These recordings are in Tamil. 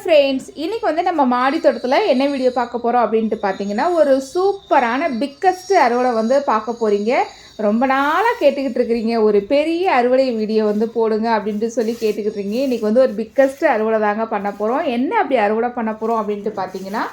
ஃப்ரெண்ட்ஸ் இன்றைக்கி வந்து நம்ம மாடி தோட்டத்தில் என்ன வீடியோ பார்க்க போகிறோம் அப்படின்ட்டு பார்த்தீங்கன்னா ஒரு சூப்பரான பிக்கஸ்ட் அறுவடை வந்து பார்க்க போகிறீங்க ரொம்ப நாளாக கேட்டுக்கிட்டு இருக்கிறீங்க. ஒரு பெரிய அறுவடை வீடியோ வந்து போடுங்க அப்படின்ட்டு சொல்லி கேட்டுக்கிட்டு இருக்கீங்க. இன்றைக்கி வந்து ஒரு பிக்கஸ்ட் அறுவடை தாங்க பண்ண போகிறோம் என்ன அப்படி அறுவடை பண்ண போகிறோம் அப்படின்ட்டு பார்த்தீங்கன்னா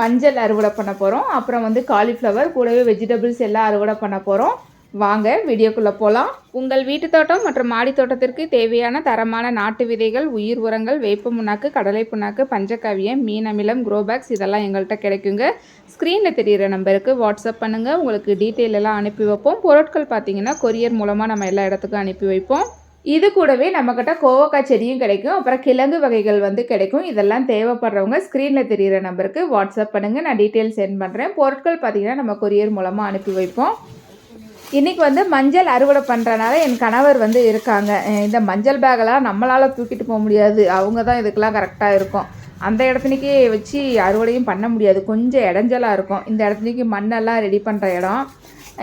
மஞ்சள் அறுவடை பண்ண போகிறோம் அப்புறம் வந்து காலிஃப்ளவர் கூடவே வெஜிடபிள்ஸ் எல்லாம் அறுவடை பண்ண போகிறோம் வாங்க வீடியோக்குள்ளே போகலாம் உங்கள் வீட்டு தோட்டம் மற்றும் மாடி தோட்டத்திற்கு தேவையான தரமான நாட்டு விதைகள் உயிர் உரங்கள் வேப்ப புண்ணாக்கு கடலை புண்ணாக்கு பஞ்சக்காவியம் மீன் அமிலம் குரோபேக்ஸ் இதெல்லாம் எங்கள்கிட்ட கிடைக்குங்க. ஸ்க்ரீனில் தெரிகிற நம்பருக்கு வாட்ஸ்அப் பண்ணுங்கள் உங்களுக்கு டீட்டெயில் எல்லாம் அனுப்பி வைப்போம். பொருட்கள் பார்த்தீங்கன்னா கொரியர் மூலமாக நம்ம எல்லா இடத்துக்கும் அனுப்பி வைப்போம். இது கூடவே நம்மக்கிட்ட கோவக்காய் செடியும் கிடைக்கும். அப்புறம் கிழங்கு வகைகள் வந்து கிடைக்கும். இதெல்லாம் தேவைப்படுறவங்க ஸ்க்ரீனில் தெரிகிற நம்பருக்கு வாட்ஸ்அப் பண்ணுங்கள் நான் டீட்டெயில் சென்ட் பண்ணுறேன் பொருட்கள் பார்த்தீங்கன்னா நம்ம கொரியர் மூலமாக அனுப்பி வைப்போம். இன்றைக்கி வந்து மஞ்சள் அறுவடை பண்ணுறனால என் கணவர் வந்து இருக்காங்க. இந்த மஞ்சள் பேக்கெல்லாம் நம்மளால் தூக்கிட்டு போக முடியாது. அவங்க தான் இதுக்கெல்லாம் கரெக்டாக இருக்கும். அந்த இடத்துனிக்கே வச்சு அறுவடையும் பண்ண முடியாது. கொஞ்சம் இடைஞ்சலாக இருக்கும். இந்த இடத்துலக்கு மண்ணெல்லாம் ரெடி பண்ணுற இடம்.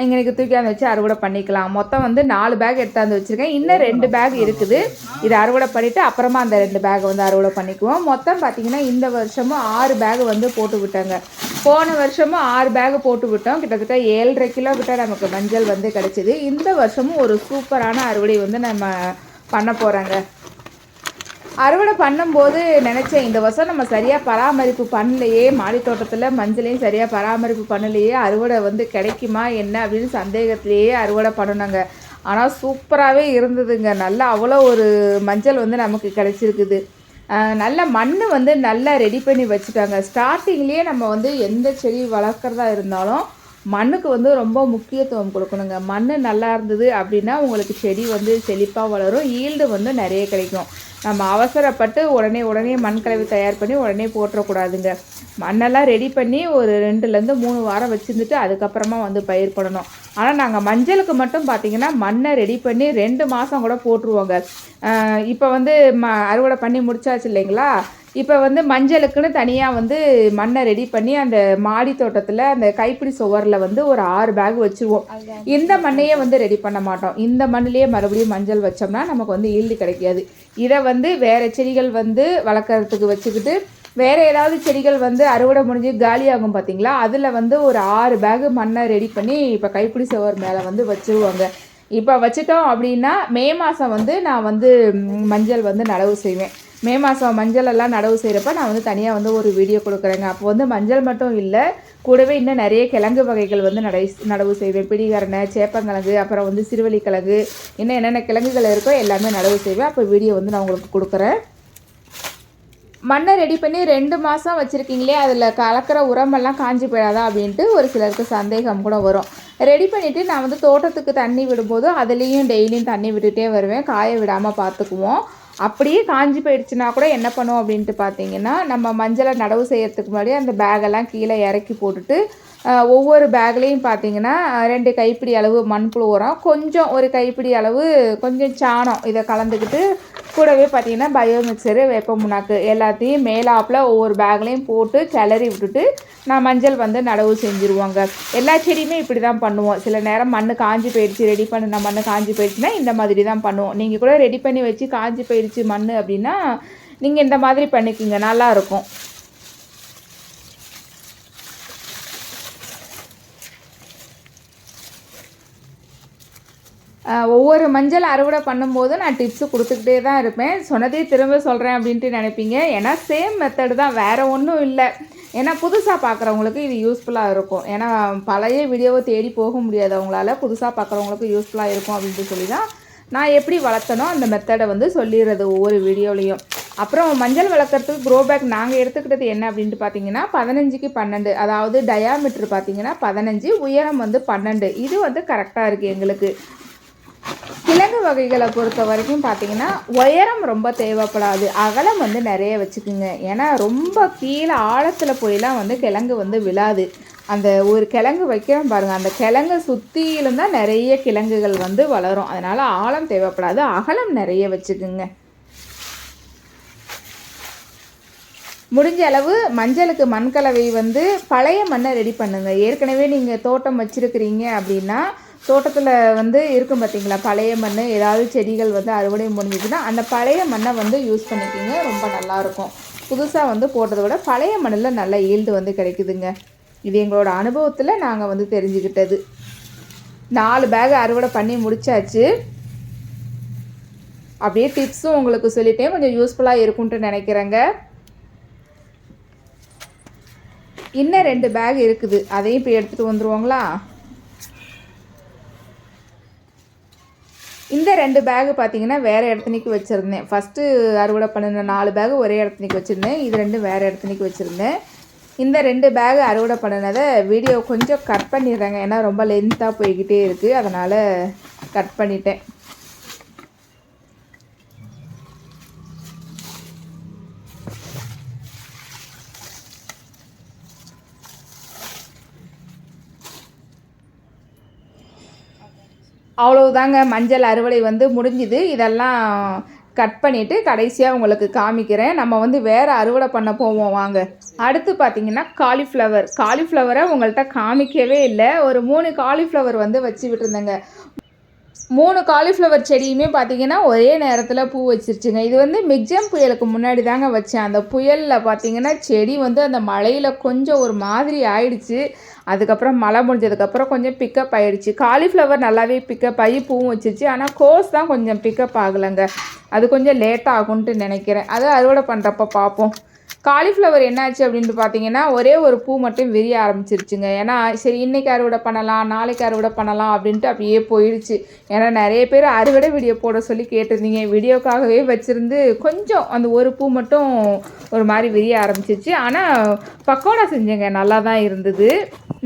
இங்கே தூக்கியாந்து வச்சு அறுவடை பண்ணிக்கலாம். மொத்தம் வந்து நாலு பேக் எடுத்தாந்து வச்சுருக்கேன். இன்னும் ரெண்டு பேக் இருக்குது. இதை அறுவடை பண்ணிவிட்டு அப்புறமா அந்த ரெண்டு பேகை வந்து அறுவடை பண்ணிக்குவோம். மொத்தம் பார்த்திங்கன்னா இந்த வருஷமும் ஆறு பேக் வந்து போட்டு விட்டாங்க. போன வருஷமும் ஆறு பேக் போட்டு விட்டோம். கிட்டத்தட்ட ஏழரை கிலோ கிட்ட நமக்கு மஞ்சள் வந்து கிடச்சிது. இந்த வருஷமும் ஒரு சூப்பரான அறுவடை வந்து நம்ம பண்ண போகிறாங்க அறுவடை பண்ணும்போது நினச்சேன் இந்த வருஷம் நம்ம சரியாக பராமரிப்பு பண்ணலையே மாடி தோட்டத்தில் மஞ்சளையும் சரியாக பராமரிப்பு பண்ணலையே அறுவடை வந்து கிடைக்குமா என்ன அப்படின்னு சந்தேகத்திலேயே அறுவடை பண்ணணுங்க. ஆனால் சூப்பராகவே இருந்ததுங்க. நல்லா அவ்வளோ ஒரு மஞ்சள் வந்து நமக்கு கிடைச்சிருக்குது. நல்ல மண் வந்து நல்லா ரெடி பண்ணி வச்சுட்டாங்க. ஸ்டார்டிங்லேயே நம்ம வந்து எந்த செடி வளர்க்குறதா இருந்தாலும் மண்ணுக்கு வந்து ரொம்ப முக்கியத்துவம் கொடுக்கணுங்க. மண் நல்லா இருந்தது அப்படின்னா உங்களுக்கு செடி வந்து செழிப்பாக வளரும் ஈல்டு வந்து நிறைய கிடைக்கும். நம்ம அவசரப்பட்டு உடனே உடனே மண் கலவை தயார் பண்ணி உடனே போட்டுறக்கூடாதுங்க. மண்ணெல்லாம் ரெடி பண்ணி ஒரு ரெண்டுலேருந்து மூணு வாரம் வச்சுருந்துட்டு அதுக்கப்புறமா வந்து பயிர் பண்ணணும். ஆனால் நாங்கள் மஞ்சளுக்கு மட்டும் பார்த்திங்கன்னா மண்ணை ரெடி பண்ணி ரெண்டு மாதம் கூட போட்டுருவோங்க. இப்போ வந்து ம அறுவடை பண்ணி முடிச்சாச்சு இல்லைங்களா? இப்போ வந்து மஞ்சளுக்குன்னு தனியாக வந்து மண்ணை ரெடி பண்ணி அந்த மாடி தோட்டத்தில் அந்த கைப்பிடி சுவரில் வந்து ஒரு ஆறு பேக் வச்சுருவோம். இந்த மண்ணையே வந்து ரெடி பண்ண மாட்டோம். இந்த மண்ணிலேயே மறுபடியும் மஞ்சள் வச்சோம்னா நமக்கு வந்து ஈல்டு கிடைக்காது. இதை வந்து வேறு செடிகள் வந்து வளர்க்குறதுக்கு வச்சுக்கிட்டு வேறு ஏதாவது செடிகள் வந்து அறுவடை முடிஞ்சு காலியாகும் பார்த்தீங்களா அதில் வந்து ஒரு ஆறு பேகு மண்ணை ரெடி பண்ணி இப்போ கைப்பிடி சுவர் மேலே வந்து வச்சுருவாங்க. இப்போ வச்சுட்டோம் அப்படின்னா மே மாதம் வந்து நான் வந்து மஞ்சள் வந்து நடவு செய்வேன். மே மாதம் மஞ்சள் எல்லாம் நடவு செய்கிறப்ப நான் வந்து தனியாக வந்து ஒரு வீடியோ கொடுக்குறேங்க. அப்போ வந்து மஞ்சள் மட்டும் இல்லை கூடவே இன்னும் நிறைய கிழங்கு வகைகள் வந்து நடை நடவு செய்வேன். பிடிகரணை சேப்பங்கிழங்கு அப்புறம் வந்து சிறுவலி கிழங்கு இன்னும் என்னென்ன கிழங்குகள் இருக்கோ எல்லாமே நடவு செய்வேன். அப்போ வீடியோ வந்து நான் உங்களுக்கு கொடுக்குறேன். மண்ணை ரெடி பண்ணி ரெண்டு மாதம் வச்சுருக்கீங்களே அதில் கலக்கிற உரமெல்லாம் காஞ்சி போயிடாதா அப்படின்ட்டு ஒரு சிலருக்கு சந்தேகம் கூட வரும். ரெடி பண்ணிவிட்டு நான் வந்து தோட்டத்துக்கு தண்ணி விடும்போது அதுலேயும் டெய்லியும் தண்ணி விட்டுட்டே வருவேன். காய விடாமல் பார்த்துக்குவோம். அப்படியே காஞ்சி போயிடுச்சுன்னா கூட என்ன பண்ணுவோம் அப்படின்ட்டு பார்த்தீங்கன்னா நம்ம மஞ்சளை நடவு செய்கிறதுக்கு முன்னாடி அந்த பேகெல்லாம் கீழே இறக்கி போட்டுட்டு ஒவ்வொரு பேக்லேயும் பார்த்தீங்கன்னா ரெண்டு கைப்பிடி அளவு மண்புழு உரம் கொஞ்சம் ஒரு கைப்பிடி அளவு கொஞ்சம் சாணம். இதை கலந்துக்கிட்டு கூடவே பார்த்தீங்கன்னா பயோ மிக்சரு வேப்ப முன்னாக்கு எல்லாத்தையும் மேலாப்பில் ஒவ்வொரு பேக்லேயும் போட்டு கிளறி விட்டுட்டு நான் மஞ்சள் வந்து நடவு செஞ்சுருவோங்க. எல்லா செடியுமே இப்படி தான் பண்ணுவோம். சில நேரம் மண் காஞ்சி போயிடுச்சு ரெடி பண்ணின மண் காஞ்சி போயிடுச்சுன்னா இந்த மாதிரி தான் பண்ணுவோம். நீங்கள் கூட ரெடி பண்ணி வச்சு காஞ்சி போயிடுச்சு மண் அப்படின்னா நீங்கள் இந்த மாதிரி பண்ணிக்கிங்க நல்லாயிருக்கும் ஒவ்வொரு மஞ்சள் அறுவடை பண்ணும்போது நான் டிப்ஸு கொடுத்துக்கிட்டே தான் இருப்பேன். சொன்னதே திரும்ப சொல்கிறேன் அப்படின்ட்டு நினைப்பீங்க. ஏன்னா சேம் மெத்தடு தான் வேறு ஒன்றும் இல்லை. ஏன்னா புதுசாக பார்க்குறவங்களுக்கு இது யூஸ்ஃபுல்லாக இருக்கும். ஏன்னா பழைய வீடியோவை தேடி போக முடியாது அவங்களால. புதுசாக பார்க்குறவங்களுக்கு யூஸ்ஃபுல்லாக இருக்கும் அப்படின்ட்டு சொல்லி தான் நான் எப்படி வளர்த்தனோ அந்த மெத்தடை வந்து சொல்லிடுறது ஒவ்வொரு வீடியோலையும். அப்புறம் மஞ்சள் வளர்க்குறதுக்கு க்ரோ பேக் நாங்கள் எடுத்துக்கிட்டது என்ன அப்படின்ட்டு பார்த்தீங்கன்னா பதினஞ்சுக்கு பன்னெண்டு. அதாவது டயாமீட்டர் பார்த்தீங்கன்னா பதினஞ்சு உயரம் வந்து பன்னெண்டு. இது வந்து கரெக்டாக இருக்குது எங்களுக்கு. கிழங்கு வகைகளை பொறுத்த வரைக்கும் பார்த்தீங்கன்னா உயரம் ரொம்ப தேவைப்படாது. அகலம் வந்து நிறைய வச்சுக்குங்க. ஏன்னா ரொம்ப கீழே ஆழத்தில் போயெல்லாம் வந்து கிழங்கு வந்து விழாது. அந்த ஒரு கிழங்கு வைக்கிறோம் பாருங்கள் அந்த கிழங்கு சுற்றிலும் தான் நிறைய கிழங்குகள் வந்து வளரும். அதனால் ஆழம் தேவைப்படாது. அகலம் நிறைய வச்சுக்குங்க. முடிஞ்ச அளவு மஞ்சளுக்கு மண் கலவை வந்து பழைய மண்ணை ரெடி பண்ணுங்கள் ஏற்கனவே நீங்கள் தோட்டம் வச்சுருக்கிறீங்க அப்படின்னா தோட்டத்தில் வந்து இருக்கும் பார்த்தீங்களா பழைய மண் ஏதாவது செடிகள் வந்து அறுவடை முடிஞ்சிச்சுன்னா அந்த பழைய மண்ணை வந்து யூஸ் பண்ணிக்கிங்க. ரொம்ப நல்லாயிருக்கும் புதுசாக வந்து போட்டதை விட பழைய மண்ணில் நல்ல ஈல்டு வந்து கிடைக்குதுங்க. இது எங்களோட அனுபவத்தில் நாங்கள் வந்து தெரிஞ்சுக்கிட்டது. நாலு பேக் அறுவடை பண்ணி முடித்தாச்சு அப்படியே டிப்ஸும் உங்களுக்கு சொல்லிட்டேன். கொஞ்சம் யூஸ்ஃபுல்லாக இருக்கும்ன்ட்டு நினைக்கிறேங்க. இன்னும் ரெண்டு பேக் இருக்குது. அதையும் இப்போ எடுத்துகிட்டு வந்துருவோங்களா? இந்த ரெண்டு பேகு பார்த்தீங்கன்னா வேறு இடத்துனிக்கு வச்சுருந்தேன். ஃபஸ்ட்டு அறுவடை பண்ணின நாலு பேகு ஒரே இடத்துனிக்கு வச்சுருந்தேன். இது ரெண்டும் வேறு இடத்துனிக்கு வச்சுருந்தேன். இந்த ரெண்டு பேகு அறுவடை பண்ணினதை வீடியோ கொஞ்சம் கட் பண்ணிடுறேங்க. ஏன்னா ரொம்ப லென்த்தாக போய்கிட்டே இருக்குது அதனால் கட் பண்ணிட்டேன். அவ்வளவுதாங்க மஞ்சள் அறுவடை வந்து முடிஞ்சுது. இதெல்லாம் கட் பண்ணிவிட்டு கடைசியாக உங்களுக்கு காமிக்கிறேன். நம்ம வந்து வேறு அறுவடை பண்ண போவோம் வாங்க. அடுத்து பார்த்தீங்கன்னா காலிஃப்ளவர் காலிஃப்ளவரை உங்கள்கிட்ட காமிக்கவே இல்லை. ஒரு மூணு காலிஃப்ளவர் வந்து வச்சு விட்டுருந்தேங்க. மூணு காலிஃப்ளவர் செடியுமே பார்த்தீங்கன்னா ஒரே நேரத்தில் பூ வச்சிருச்சுங்க. இது வந்து மிக்ஜம் புயலுக்கு முன்னாடி தாங்க வச்சேன். அந்த புயலில் பார்த்தீங்கன்னா செடி வந்து அந்த மழையில் கொஞ்சம் ஒரு மாதிரி ஆயிடுச்சு. அதுக்கப்புறம் மழை முடிஞ்சதுக்கப்புறம் கொஞ்சம் பிக்கப் ஆகிடுச்சு காலிஃப்ளவர் நல்லாவே பிக்கப் ஆகி பூவும் வச்சிருச்சு. ஆனால் கோஸ் தான் கொஞ்சம் பிக்கப் ஆகலைங்க. அது கொஞ்சம் லேட்டாக ஆகும்ன்ட்டு நினைக்கிறேன். அதை அறுவடை பண்ணுறப்ப பார்ப்போம் காலிஃப்ளவர் என்னாச்சு அப்படின்ட்டு பார்த்தீங்கன்னா ஒரே ஒரு பூ மட்டும் விரிய ஆரம்பிச்சிருச்சுங்க. ஏன்னா சரி இன்றைக்கி அறுவடை பண்ணலாம் நாளைக்கு அறுவடை பண்ணலாம் அப்படின்ட்டு அப்படியே போயிடுச்சு. ஏன்னா நிறைய பேர் அறுவடை வீடியோ போட சொல்லி கேட்டிருந்தீங்க. வீடியோக்காகவே வச்சுருந்து கொஞ்சம் அந்த ஒரு பூ மட்டும் ஒரு மாதிரி விரிய ஆரம்பிச்சிருச்சு. ஆனால் பக்கோடா செஞ்சேங்க நல்லா தான் இருந்தது.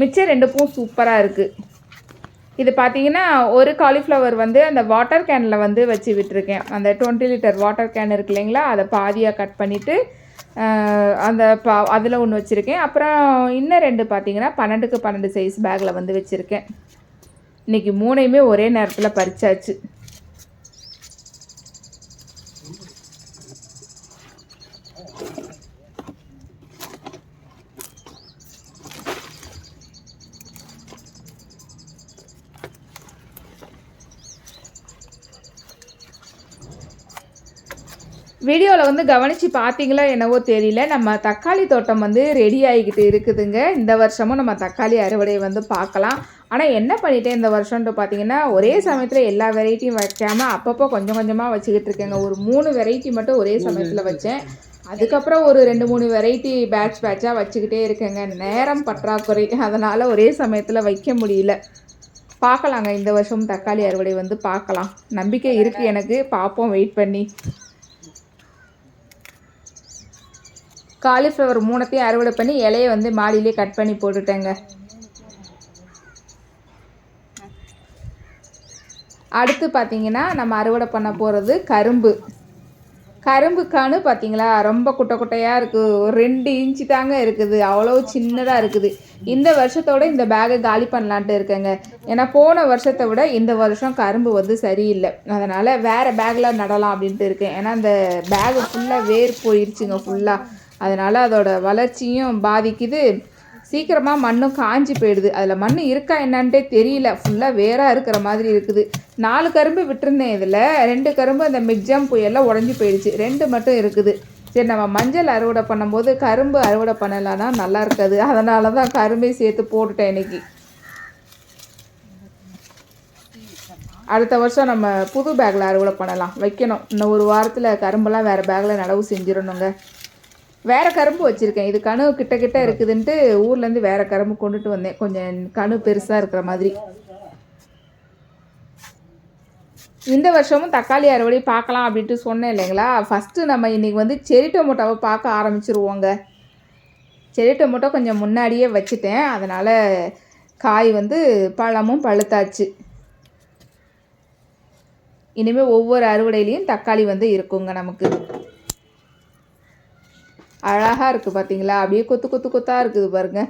மிச்சம் ரெண்டு பூ சூப்பராக இருக்குது இது பார்த்தீங்கன்னா ஒரு காலிஃப்ளவர் வந்து அந்த வாட்டர் கேனில் வந்து வச்சு விட்டுருக்கேன். அந்த டுவெண்ட்டி லிட்டர் வாட்டர் கேன் இருக்கு இல்லைங்களா? அதை பாதியாக கட் பண்ணிவிட்டு அந்த பா அதில் ஒன்று வச்சுருக்கேன். அப்புறம் இன்னும் ரெண்டு பார்த்தீங்கன்னா பன்னெண்டுக்கு பன்னெண்டு சைஸ் பேக்கில் வந்து வச்சுருக்கேன். இன்றைக்கி மூணையுமே ஒரே நேரத்தில் பறிச்சாச்சு. வீடியோவில் வந்து கவனித்து பார்த்தீங்களா என்னவோ தெரியல. நம்ம தக்காளி தோட்டம் வந்து ரெடி ஆகிக்கிட்டு இருக்குதுங்க. இந்த வருஷமும் நம்ம தக்காளி அறுவடையை வந்து பார்க்கலாம். ஆனால் என்ன பண்ணிட்டேன் இந்த வருஷம்ன்ட்டு பார்த்தீங்கன்னா ஒரே சமயத்தில் எல்லா வெரைட்டியும் வைக்காமல் அப்பப்போ கொஞ்சம் கொஞ்சமாக வச்சுக்கிட்டு இருக்கேங்க. ஒரு மூணு வெரைட்டி மட்டும் ஒரே சமயத்தில் வச்சேன். அதுக்கப்புறம் ஒரு ரெண்டு மூணு வெரைட்டி பேட்ச் பேட்சாக வச்சுக்கிட்டே இருக்கேங்க. நேரம் பற்றாக்குறை. அதனால் ஒரே சமயத்தில் வைக்க முடியல. பார்க்கலாங்க. இந்த வருஷம் தக்காளி அறுவடை வந்து பார்க்கலாம். நம்பிக்கை இருக்குது எனக்கு. பார்ப்போம். வெயிட் பண்ணி. காலிஃப்ளவர் மூணத்தையும் அறுவடை பண்ணி இலையை வந்து மாடியிலே கட் பண்ணி போட்டுட்டேங்க. அடுத்து பார்த்தீங்கன்னா நம்ம அறுவடை பண்ண போகிறது கரும்பு. கரும்புக்கானு பார்த்தீங்களா ரொம்ப குட்டை குட்டையாக இருக்குது ஒரு ரெண்டு இன்ச்சு தாங்க இருக்குது. அவ்வளோ சின்னதாக இருக்குது. இந்த வருஷத்தோட இந்த பேகை காலி பண்ணலான்ட்டு இருக்கேங்க. ஏன்னா போன வருஷத்தை விட இந்த வருஷம் கரும்பு வந்து சரியில்லை. அதனால் வேறு பேக்கில் நடலாம் அப்படின்ட்டு இருக்கேன். ஏன்னா அந்த பேகு ஃபுல்லாக வேர் போயிடுச்சுங்க ஃபுல்லாக அதனால் அதோட வளர்ச்சியும் பாதிக்குது. சீக்கிரமாக மண்ணும் காஞ்சி போயிடுது. அதில் மண் இருக்கா என்னான்ட்டே தெரியல. ஃபுல்லாக வேறாக இருக்கிற மாதிரி இருக்குது. நாலு கரும்பு விட்டுருந்தேன் இதில். ரெண்டு கரும்பு அந்த மிக்ஜம் புயலில் உடஞ்சி போயிடுச்சு. ரெண்டு மட்டும் இருக்குது. சரி நம்ம மஞ்சள் அறுவடை பண்ணும்போது கரும்பு அறுவடை பண்ணலான்னா நல்லா இருக்காது. அதனால தான் கரும்பை சேர்த்து போட்டுட்டேன் இன்னைக்கு. அடுத்த வருஷம் நம்ம புது பேக்கில் அறுவடை பண்ணலாம். வைக்கணும். இன்னும் ஒரு வாரத்தில் கரும்பெல்லாம் வேறு பேக்கில் நடவு செஞ்சிடணுங்க. வேறு கரும்பு வச்சுருக்கேன். இது கணு கிட்ட கிட்ட இருக்குதுன்ட்டு ஊர்லேருந்து வேறு கரும்பு கொண்டுட்டு வந்தேன். கொஞ்சம் கணு பெருசாக இருக்கிற மாதிரி. இந்த வருஷமும் தக்காளி அறுவடை பார்க்கலாம் அப்படின்ட்டு சொன்னேன் இல்லைங்களா? ஃபஸ்ட்டு நம்ம இன்றைக்கி வந்து செரி டொமோட்டோவை பார்க்க ஆரம்பிச்சிருவோங்க. செரி டொமோட்டோ கொஞ்சம் முன்னாடியே வச்சுட்டேன். அதனால் காய் வந்து பழமும் பழுத்தாச்சு. இனிமேல் ஒவ்வொரு அறுவடையிலையும் தக்காளி வந்து இருக்குங்க நமக்கு. அழகாக இருக்குது பார்த்தீங்களா அப்படியே கொத்து கொத்து கொத்தாக இருக்குது பாருங்கள்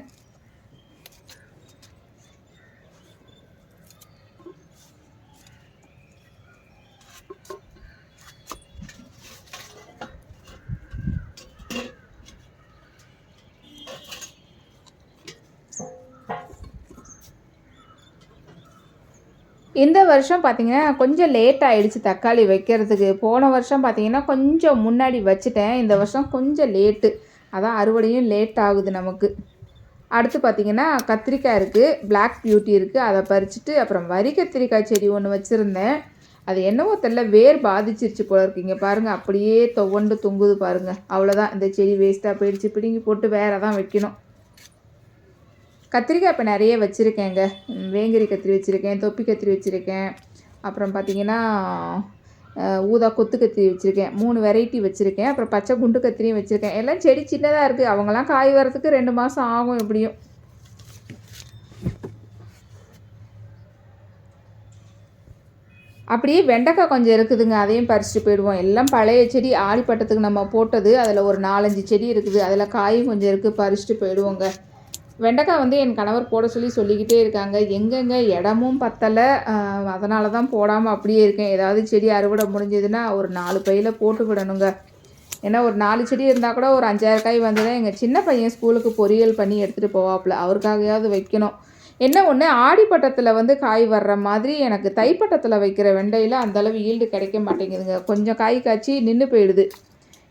இந்த வருஷம் பார்த்தீங்கன்னா கொஞ்சம் லேட் ஆகிடுச்சு தக்காளி வைக்கிறதுக்கு. போன வருஷம் பார்த்திங்கன்னா கொஞ்சம் முன்னாடி வச்சுட்டேன். இந்த வருஷம் கொஞ்சம் லேட்டு அதான் அறுவடையும் லேட் ஆகுது நமக்கு. அடுத்து பார்த்தீங்கன்னா கத்திரிக்காய் இருக்குது பிளாக் பியூட்டி இருக்குது அதை பறிச்சுட்டு அப்புறம் வரி கத்திரிக்காய் செடி ஒன்று வச்சுருந்தேன். அது என்னவோ தெரில வேர் பாதிச்சிருச்சு போல இருக்குங்க பாருங்கள் அப்படியே துவண்டு தொங்குது பாருங்கள் அவ்வளோதான் இந்த செடி வேஸ்ட்டாக போயிடுச்சு. பிடுங்கி போட்டு வேறு தான் வைக்கணும். கத்திரிக்காய் இப்போ நிறைய வச்சுருக்கேங்க. வேங்கரி கத்திரி வச்சுருக்கேன் தொப்பி கத்திரி வச்சுருக்கேன். அப்புறம் பார்த்தீங்கன்னா ஊதா கொத்து கத்திரி வச்சுருக்கேன். மூணு வெரைட்டி வச்சுருக்கேன். அப்புறம் பச்சை குண்டு கத்திரியும் வச்சுருக்கேன். எல்லாம் செடி சின்னதாக இருக்குது அவங்கெல்லாம் காய் வரதுக்கு ரெண்டு மாதம் ஆகும் எப்படியும். அப்படியே வெண்டைக்காய் கொஞ்சம் இருக்குதுங்க. அதையும் பறிச்சுட்டு போயிடுவோம். எல்லாம் பழைய செடி ஆடிப்பட்டத்துக்கு நம்ம போட்டது. அதில் ஒரு நாலஞ்சு செடி இருக்குது. அதில் காயும் கொஞ்சம் இருக்குது பறிச்சுட்டு போயிடுவோங்க. வெண்டைக்காய் வந்து என் கணவர் போட சொல்லி சொல்லிக்கிட்டே இருக்காங்க. எங்கெங்கே இடமும் பத்தலை. அதனால தான் போடாமல் அப்படியே இருக்கேன். ஏதாவது செடி அறுவடை முடிஞ்சதுன்னா ஒரு நாலு பையில் போட்டு விடணுங்க. ஏன்னா ஒரு நாலு செடி இருந்தால் கூட ஒரு அஞ்சாயிரம் காய் வந்ததுன்னா எங்கள் சின்ன பையன் ஸ்கூலுக்கு பொரியல் பண்ணி எடுத்துகிட்டு போவாப்புல. அவருக்காகயாவது வைக்கணும். என்ன ஒன்று ஆடிப்பட்டத்தில் வந்து காய் வர்ற மாதிரி எனக்கு தைப்பட்டத்தில் வைக்கிற வெண்டையில் அந்தளவு ஈல்டு கிடைக்க மாட்டேங்குதுங்க. கொஞ்சம் காய் காய்ச்சி நின்று போயிடுது.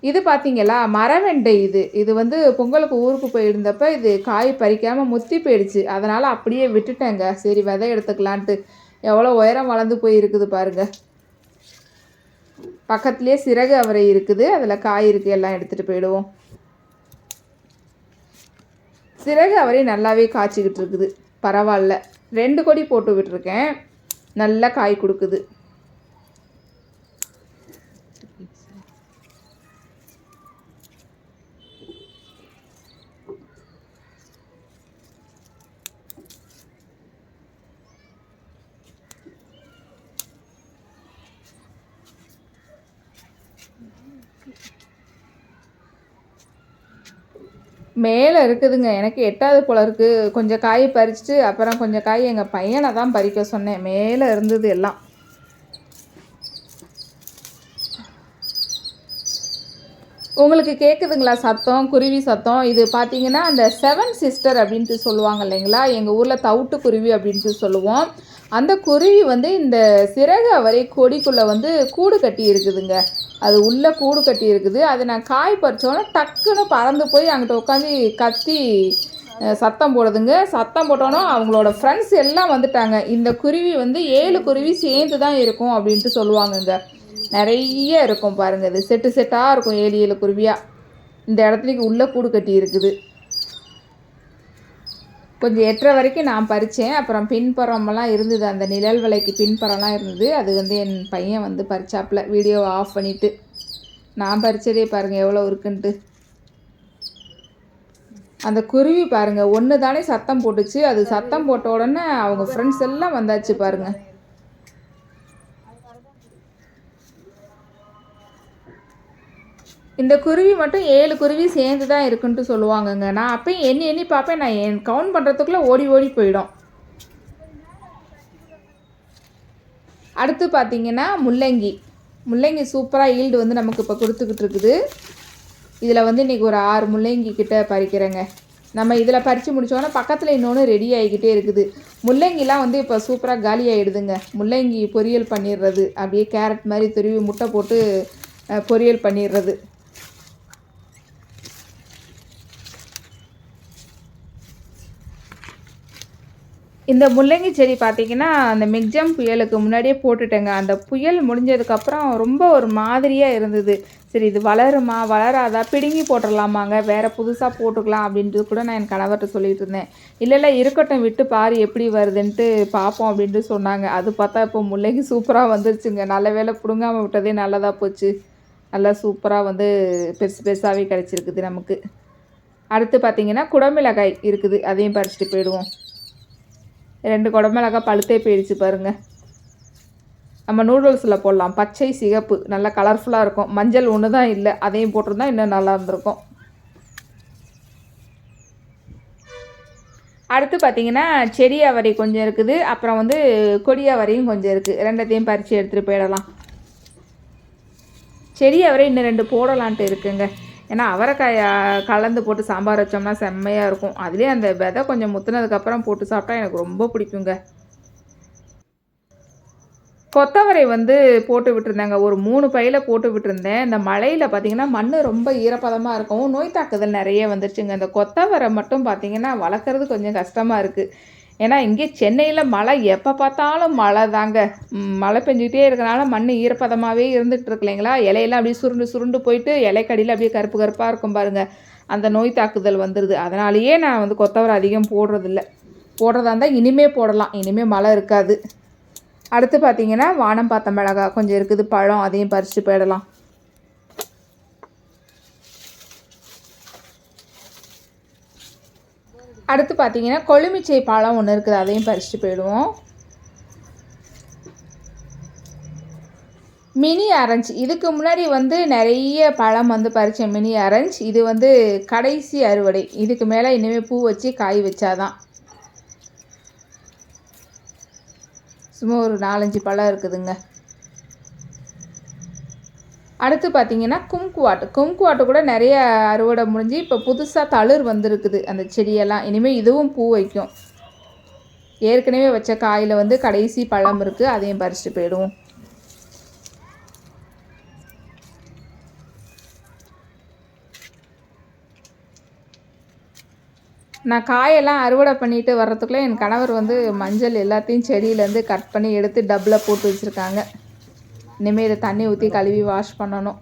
இது பார்த்தீங்களா மரவெண்டை இது. இது வந்து பொங்கலுக்கு ஊருக்கு போயிருந்தப்ப இது காய் பறிக்காமல் முத்தி போயிடுச்சு. அதனால் அப்படியே விட்டுட்டேங்க. சரி விதை எடுத்துக்கலான்ட்டு. எவ்வளோ உயரம் வளர்ந்து போயிருக்குது பாருங்கள் பக்கத்துலேயே சிறகு அவரை இருக்குது. அதில் காய் இருக்குது எல்லாம் எடுத்துகிட்டு போயிடுவோம். சிறகு அவரை நல்லாவே காய்ச்சிக்கிட்டு இருக்குது. பரவாயில்ல. ரெண்டு கொடி போட்டு விட்டுருக்கேன். நல்லா காய் கொடுக்குது. மேலே இருக்குதுங்க. எனக்கு எட்டாவது போல இருக்குது கொஞ்சம் காய் பறிச்சுட்டு அப்புறம் கொஞ்சம் காய் எங்கள் பையனை தான் பறிக்க சொன்னேன். மேலே இருந்தது எல்லாம். உங்களுக்கு கேட்குதுங்களா சத்தம்? குருவி சத்தம்? இது பார்த்தீங்கன்னா அந்த செவன் சிஸ்டர் அப்படின்ட்டு சொல்லுவாங்க இல்லைங்களா? எங்கள் ஊரில் தவிட்டு குருவி அப்படின்ட்டு சொல்லுவோம். அந்த குருவி வந்து இந்த சிறகு அவரை கொடிக்குள்ளே வந்து கூடு கட்டி இருக்குதுங்க. அது உள்ளே கூடு கட்டி இருக்குது. அதை நான் காய் பறிச்சோன்னே டக்குன்னு பறந்து போய் அங்கிட்ட உட்காந்து கத்தி சத்தம் போடுதுங்க. சத்தம் போட்டோன்னா அவங்களோட ஃப்ரெண்ட்ஸ் எல்லாம் வந்துட்டாங்க. இந்த குருவி வந்து ஏழு குருவி சேர்ந்து தான் இருக்கும் அப்படின்ட்டு சொல்லுவாங்கங்க. நிறைய இருக்கும் பாருங்கள் இது செட்டு செட்டாக இருக்கும் ஏழு ஏழு குருவியாக இந்த இடத்துலக்கு உள்ளே கூடு கட்டி இருக்குது. கொஞ்சம் எட்டரை வரைக்கும் நான் பறித்தேன். அப்புறம் பின்புறமெல்லாம் இருந்தது. அந்த நிழல் விலைக்கு பின்புறம்லாம் இருந்தது. அது வந்து என் பையன் வந்து பறிச்சாப்புல. வீடியோவை ஆஃப் பண்ணிவிட்டு நான் பறிச்சதே பாருங்கள் எவ்வளோ இருக்குன்ட்டு. அந்த குருவி பாருங்கள் ஒன்று தானே சத்தம் போட்டுச்சு. அது சத்தம் போட்ட உடனே அவங்க ஃப்ரெண்ட்ஸ் எல்லாம் வந்தாச்சு பாருங்கள் இந்த குருவி மட்டும் ஏழு குருவி சேர்ந்து தான் இருக்குன்ட்டு சொல்லுவாங்கங்க. நான் அப்பயும் எண்ணி எண்ணி பார்ப்பேன். நான் என் கவுண்ட் பண்ணுறதுக்குள்ளே ஓடி ஓடி போயிடும். அடுத்து பார்த்தீங்கன்னா முள்ளங்கி. முள்ளங்கி சூப்பராக ஈல்டு வந்து நமக்கு இப்போ கொடுத்துக்கிட்டு இருக்குது. இதில் வந்து இன்றைக்கி ஒரு ஆறு முள்ளங்கி கிட்ட பறிக்கிறேங்க. நம்ம இதில் பறித்து முடித்தோன்னா பக்கத்தில் இன்னொன்று ரெடி ஆகிக்கிட்டே இருக்குது. முள்ளங்கிலாம் வந்து இப்போ சூப்பராக காலி ஆகிடுதுங்க முள்ளங்கி பொரியல் பண்ணிடுறது. அப்படியே கேரட் மாதிரி துருவி முட்டை போட்டு பொரியல் பண்ணிடுறது. இந்த முள்ளங்கி செடி பார்த்தீங்கன்னா அந்த மிக்ஜம் புயலுக்கு முன்னாடியே போட்டுட்டேங்க. அந்த புயல் முடிஞ்சதுக்கப்புறம் ரொம்ப ஒரு மாதிரியாக இருந்தது. சரி இது வளருமா வளராதா பிடுங்கி போட்டுடலாமாங்க வேறு புதுசாக போட்டுக்கலாம் அப்படின்ட்டு கூட நான் என் கணவர்கிட்ட சொல்லிட்டு இருந்தேன். இல்லை இல்லை இருக்கட்டும் விட்டு பாரு எப்படி வருதுன்ட்டு பார்ப்போம் அப்படின்ட்டு சொன்னாங்க. அது பார்த்தா இப்போ முள்ளங்கி சூப்பராக வந்துருச்சுங்க. நல்ல வேளை பிடுங்காமல் விட்டதே நல்லதாக போச்சு. நல்லா சூப்பராக வந்து பெருசு பெருசாகவே கிடச்சிருக்குது நமக்கு. அடுத்து பார்த்திங்கன்னா குடமிளகாய் இருக்குது. அதையும் பறிச்சுட்டு போயிடுவோம். ரெண்டு குடமிளகா பழுத்தே போயிடுச்சு பாருங்க. நம்ம நூடுல்ஸில் போடலாம். பச்சை சிகப்பு நல்லா கலர்ஃபுல்லாக இருக்கும். மஞ்சள் ஒன்று தான் இல்லை. அதையும் போட்டிருந்தா இன்னும் நல்லா இருந்திருக்கும். அடுத்து பார்த்தீங்கன்னா செடி அவரை கொஞ்சம் இருக்குது. அப்புறம் வந்து கொடி அவரையும் கொஞ்சம் இருக்குது ரெண்டத்தையும் பறித்து எடுத்துகிட்டு போயிடலாம். செடி அவரை இன்னும் ரெண்டு போடலான்ட்டு இருக்குங்க. ஏன்னா அவரைக்காயை கலந்து போட்டு சாம்பார் வச்சோம்னா செம்மையாக இருக்கும். அதுலேயே அந்த விதை கொஞ்சம் முத்துனதுக்கப்புறம் போட்டு சாப்பிட்டா எனக்கு ரொம்ப பிடிக்குங்க. கொத்தவரை வந்து போட்டு விட்டுருந்தேங்க. ஒரு மூணு பையில் போட்டு விட்டுருந்தேன். இந்த மழையில் பார்த்தீங்கன்னா மண் ரொம்ப ஈரப்பதமாக இருக்கும். நோய் தாக்குதல் நிறைய வந்துருச்சுங்க. இந்த கொத்தவரை மட்டும் பார்த்திங்கன்னா வளர்க்குறது கொஞ்சம் கஷ்டமாக இருக்குது ஏன்னா இங்கே சென்னையில் மழை எப்போ பார்த்தாலும் மழை தாங்க. மழை பெஞ்சிக்கிட்டே இருக்கனால மண் ஈரப்பதமாகவே இருந்துகிட்டு இருக்கு இல்லைங்களா? இலையெல்லாம் அப்படியே சுருண்டு சுருண்டு போயிட்டு இலைக்கடியில் அப்படியே கருப்பு கருப்பாக இருக்கும் பாருங்கள் அந்த நோய் தாக்குதல் வந்துடுது அதனாலேயே நான் வந்து கொத்தவரை அதிகம் போடுறதில்ல. போடுறதா இருந்தால் இனிமே போடலாம். இனிமே மழை இருக்காது. அடுத்து பார்த்தீங்கன்னா வானம் பார்த்த மிளகா கொஞ்சம் இருக்குது. பழம் அதையும் பறித்து போயிடலாம். அடுத்து பார்த்தீங்கன்னா கொழுமிச்சை பழம் ஒன்று இருக்குது அதையும் பறிச்சுட்டு போயிடுவோம். மினி ஆரஞ்ச் இதுக்கு முன்னாடி வந்து நிறைய பழம் வந்து பறித்தேன் மினி ஆரஞ்ச் இது வந்து கடைசி அறுவடை. இதுக்கு மேலே இனிமேல் பூ வச்சு காய் வச்சாதான். சும்மா ஒரு நாலஞ்சு பழம் இருக்குதுங்க. அடுத்து பார்த்தீங்கன்னா கும்குவாட்டு. கும்குவாட்டு கூட நிறைய அறுவடை முடிஞ்சு இப்போ புதுசாக தளிர் வந்திருக்குது அந்த செடியெல்லாம். இனிமேல் இதுவும் பூ வைக்கும். ஏற்கனவே வச்ச காயில் வந்து கடைசி பழம் இருக்குது அதையும் பறிச்சுட்டு போயிடுவோம். நான் காயெல்லாம் அறுவடை பண்ணிட்டு வர்றதுக்குள்ளே என் கணவர் வந்து மஞ்சள் எல்லாத்தையும் செடியிலேருந்து கட் பண்ணி எடுத்து டப்பில் போட்டு வச்சுருக்காங்க. இனிமேல் இதை தண்ணி ஊற்றி கழுவி வாஷ் பண்ணணும்.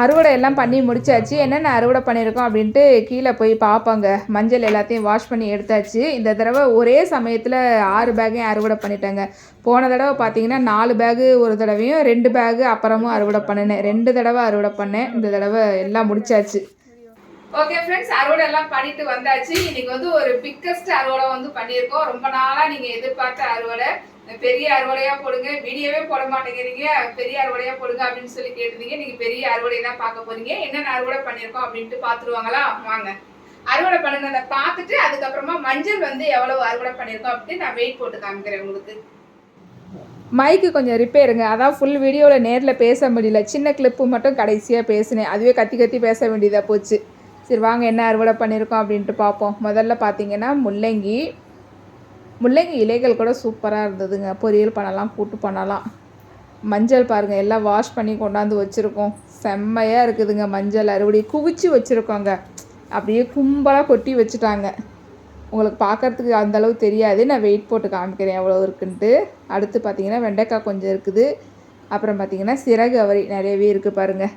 அறுவடை எல்லாம் பண்ணி முடிச்சாச்சு. என்னென்ன அறுவடை பண்ணியிருக்கோம் அப்படின்ட்டு கீழே போய் பார்ப்பாங்க மஞ்சள் எல்லாத்தையும் வாஷ் பண்ணி எடுத்தாச்சு. இந்த தடவை ஒரே சமயத்தில் ஆறு பேக்கையும் அறுவடை பண்ணிட்டேங்க. போன தடவை பார்த்தீங்கன்னா நாலு பேகு ஒரு தடவையும் ரெண்டு பேகு அப்புறமும் அறுவடை பண்ணினேன். ரெண்டு தடவை அறுவடை பண்ணேன். இந்த தடவை எல்லாம் முடிச்சாச்சு. ஓகே ஃப்ரெண்ட்ஸ் அறுவடை எல்லாம் பண்ணிட்டு வந்தாச்சு. இன்னைக்கு வந்து ஒரு பிக்கஸ்ட் அறுவடை வந்து பண்ணியிருக்கோம். ரொம்ப நாளாக நீங்கள் எதிர்பார்த்த அறுவடை. பெரிய அறுவடையா போடுங்க. வீடியோவே போட மாட்டேங்கிறீங்க பெரிய அறுவடையா போடுங்க அப்படின்னு சொல்லி கேட்டிருந்தீங்க. நீங்க பெரிய அறுவடை தான் பார்க்க போறீங்க. என்னென்ன அறுவடை பண்ணியிருக்கோம் அப்படின்ட்டு பார்த்துருவாங்களா? வாங்க. அறுவடை பண்ணுனதை பார்த்துட்டு அதுக்கப்புறமா மஞ்சள் வந்து எவ்வளவு அறுவடை பண்ணியிருக்கோம் அப்படின்ட்டு நான் வெயிட் போட்டு காமிக்கிறேன் உங்களுக்கு. மைக்கு கொஞ்சம் ரிப்பேருங்க அதான் ஃபுல் வீடியோவில் நேரில் பேச முடியல. சின்ன கிளிப்பு மட்டும் கடைசியாக பேசினேன். அதுவே கத்தி கத்தி பேச வேண்டியதாக போச்சு. சரி வாங்க என்ன அறுவடை பண்ணியிருக்கோம் அப்படின்ட்டு பார்ப்போம். முதல்ல பார்த்தீங்கன்னா முள்ளங்கி. முள்ளங்கி இலைகள் கூட சூப்பராக இருந்ததுங்க. பொரியல் பண்ணலாம் கூட்டு பண்ணலாம். மஞ்சள் பாருங்கள் எல்லாம் வாஷ் பண்ணி கொண்டாந்து வச்சுருக்கோம். செம்மையாக இருக்குதுங்க மஞ்சள் அறுவடை. குவிச்சு வச்சுருக்கோங்க. அப்படியே கும்பலாக கொட்டி வச்சுட்டாங்க. உங்களுக்கு பார்க்கறதுக்கு அந்தளவு தெரியாது. நான் வெயிட் போட்டு காமிக்கிறேன் எவ்வளோ இருக்குன்ட்டு. அடுத்து பார்த்தீங்கன்னா வெண்டைக்காய் கொஞ்சம் இருக்குது. அப்புறம் பார்த்தீங்கன்னா சிறகு அவரை நிறையவே இருக்குது பாருங்கள்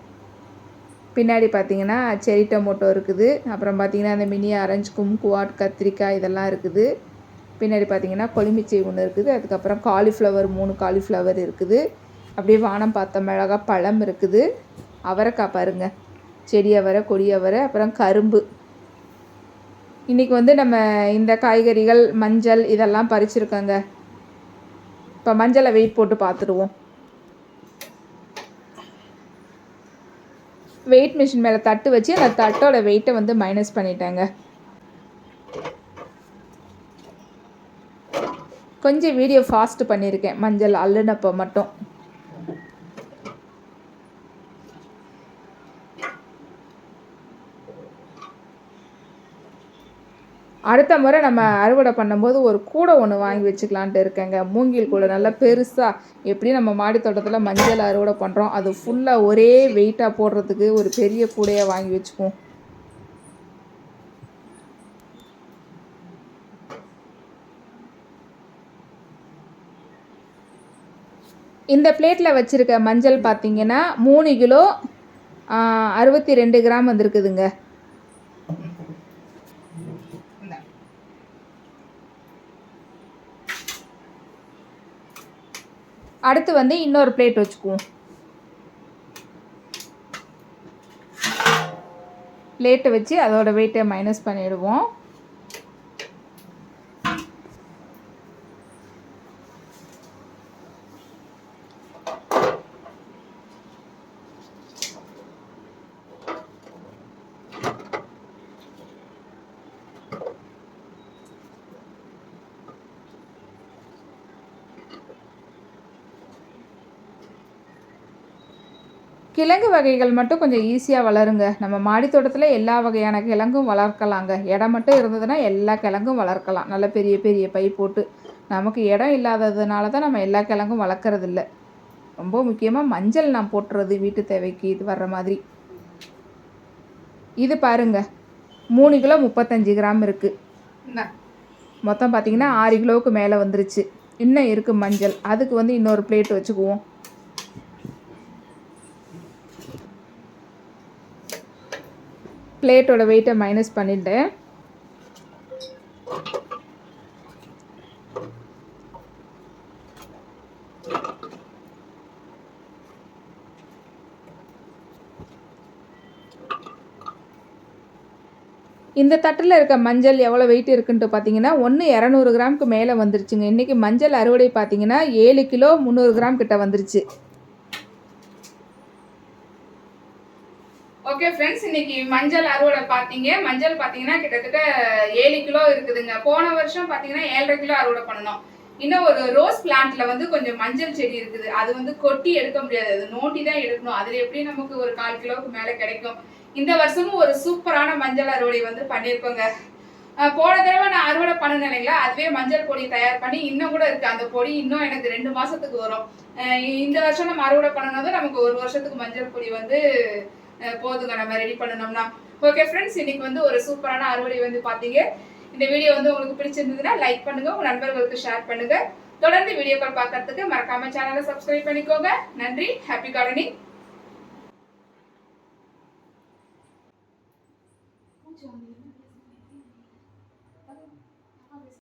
பின்னாடி பார்த்தீங்கன்னா செரி டொமோட்டோ இருக்குது. அப்புறம் பார்த்தீங்கன்னா அந்த மினி ஆரஞ்சு கும்குவாட் கத்திரிக்காய் இதெல்லாம் இருக்குது. பின்னாடி பார்த்தீங்கன்னா கொலிமிச்சை ஒன்று இருக்குது. அதுக்கப்புறம் காலிஃப்ளவர் மூணு காலிஃப்ளவர் இருக்குது. அப்படியே வானம் பார்த்த மிளகா பழம் இருக்குது. அவரைக்காய் பாருங்க. செடி அவரை கொடி அவரை அப்புறம் கரும்பு. இன்றைக்கி வந்து நம்ம இந்த காய்கறிகள் மஞ்சள் இதெல்லாம் பறிச்சிருக்கோங்க. இப்போ மஞ்சளை வெயிட் போட்டு பார்த்துடுவோம் வெயிட் மிஷின் மேலே தட்டு வச்சு அந்த தட்டோட வெயிட்டை வந்து மைனஸ் பண்ணிட்டேங்க. கொஞ்சம் வீடியோ ஃபாஸ்ட் பண்ணியிருக்கேன் மஞ்சள் அள்ளுனப்போ மட்டும். அடுத்த முறை நம்ம அறுவடை பண்ணும்போது ஒரு கூடை ஒன்று வாங்கி வச்சுக்கலான்ட்டு இருக்கேங்க. மூங்கில் கூடை நல்லா பெருசாக எப்படி நம்ம மாடி தோட்டத்தில் மஞ்சள் அறுவடை பண்ணுறோம் அது ஃபுல்லாக ஒரே வெயிட்டாக போடுறதுக்கு ஒரு பெரிய கூடையை வாங்கி வச்சுக்குவோம். இந்த பிளேட்டில் வச்சுருக்க மஞ்சள் பார்த்தீங்கன்னா மூணு கிலோ அறுபத்தி ரெண்டு கிராம் வந்திருக்குதுங்க. அடுத்து வந்து இன்னொரு பிளேட் வச்சுக்குவோம். பிளேட்டை வச்சு அதோட வெயிட்டை மைனஸ் பண்ணிடுவோம். கிழங்கு வகைகள் மட்டும் கொஞ்சம் ஈஸியாக வளருங்க. நம்ம மாடி தோட்டத்தில் எல்லா வகையான கிழங்கும் வளர்க்கலாங்க. இடம் மட்டும் இருந்ததுன்னா எல்லா கிழங்கும் வளர்க்கலாம். நல்ல பெரிய பெரிய பை போட்டு. நமக்கு இடம் இல்லாததுனால தான் நம்ம எல்லா கிழங்கும் வளர்க்குறதில்ல. ரொம்ப முக்கியமாக மஞ்சள் நான் போட்டுறது வீட்டு தேவைக்கு இது வர்ற மாதிரி. இது பாருங்க. மூணு கிலோ முப்பத்தஞ்சு கிராம் இருக்குது மொத்தம் பார்த்திங்கன்னா ஆறு கிலோவுக்கு மேலே வந்துருச்சு. இன்னும் இருக்குது மஞ்சள். அதுக்கு வந்து இன்னொரு பிளேட் வச்சுக்குவோம். பிளேட்டோட வெயிட்டை மைனஸ் பண்ணிட்டேன் இந்த தட்டில் இருக்க மஞ்சள் எவ்வளோ வெயிட் இருக்குன்ட்டு பார்த்தீங்கன்னா ஒன்று இரநூறு கிராமுக்கு மேலே வந்துருச்சுங்க. இன்றைக்கி மஞ்சள் அறுவடை பார்த்தீங்கன்னா ஏழு கிலோ முந்நூறு கிராம் கிட்ட வந்துருச்சு. ஓகே ஃப்ரெண்ட்ஸ் இன்னைக்கு மஞ்சள் அறுவடை பார்த்தீங்க. மஞ்சள் பார்த்தீங்கன்னா கிட்டத்தட்ட ஏழு கிலோ இருக்குதுங்க. போன வருஷம் பார்த்தீங்கன்னா ஏழரை கிலோ அறுவடை பண்ணணும் இன்னும் ஒரு ரோஸ் பிளான்ட்ல வந்து கொஞ்சம் மஞ்சள் செடி இருக்குது. அது வந்து கொட்டி எடுக்க முடியாது. அது நோண்டி தான் எடுக்கணும். அதுல எப்படி நமக்கு ஒரு கால் கிலோவுக்கு மேல கிடைக்கும். இந்த வருஷமும் ஒரு சூப்பரான மஞ்சள் அறுவடை வந்து பண்ணியிருக்கோங்க. போன தடவை நான் அறுவடை பண்ண இல்லைங்களா? அதுவே மஞ்சள் பொடி தயார் பண்ணி இன்னும் கூட இருக்கு. அந்த பொடி இன்னும் எனக்கு ரெண்டு மாசத்துக்கு வரும். இந்த வருஷம் நம்ம அறுவடை பண்ணணும் நமக்கு ஒரு வருஷத்துக்கு மஞ்சள் பொடி வந்து போதுங்க. நம்ம ரெடி பண்ணணும்னா. ஓகே ஃப்ரெண்ட்ஸ் இன்னைக்கு வந்து ஒரு சூப்பரான அறுவடை வந்து பார்த்தீங்க. இந்த வீடியோ வந்து உங்களுக்கு பிடிச்சிருந்ததுன்னா லைக் பண்ணுங்க. உங்க நண்பர்களுக்கு ஷேர் பண்ணுங்க. தொடர்ந்து வீடியோக்கள் பார்க்கறதுக்கு மறக்காம சேனலை சப்ஸ்கிரைப் பண்ணிக்கோங்க. நன்றி. Happy gardening